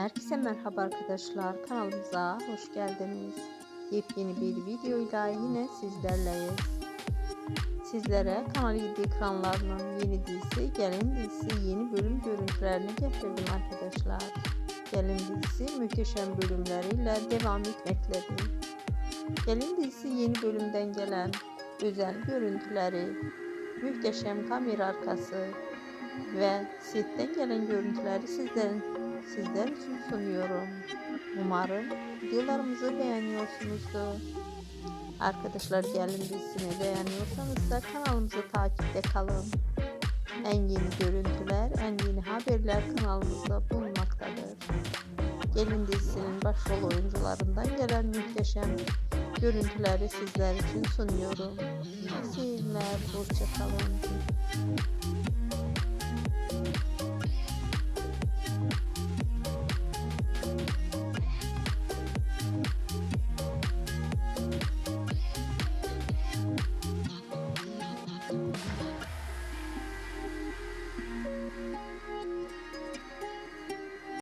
Herkese merhaba arkadaşlar. Kanalımıza hoş geldiniz. Yepyeni bir videoyla yine sizlerleyiz. Sizlere Kanal 7 ekranlarının yeni dizisi Gelin dizisi yeni bölüm görüntülerini getirdim arkadaşlar. Gelin dizisi muhteşem bölümleriyle devam etmektedir. Gelin dizisi yeni bölümden gelen özel görüntüleri, muhteşem kamera arkası ve setten gelen görüntüleri sizlerin sizler için sunuyorum. Umarım videolarımızı beğeniyorsunuzdur. Arkadaşlar gelin dizisini beğeniyorsanız da kanalımızı takipte kalın. En yeni görüntüler, en yeni haberler kanalımızda bulunmaktadır. Gelin dizisinin başrol oyuncularından gelen muhteşem görüntüleri sizler için sunuyorum. Seyirler, hoşçakalın.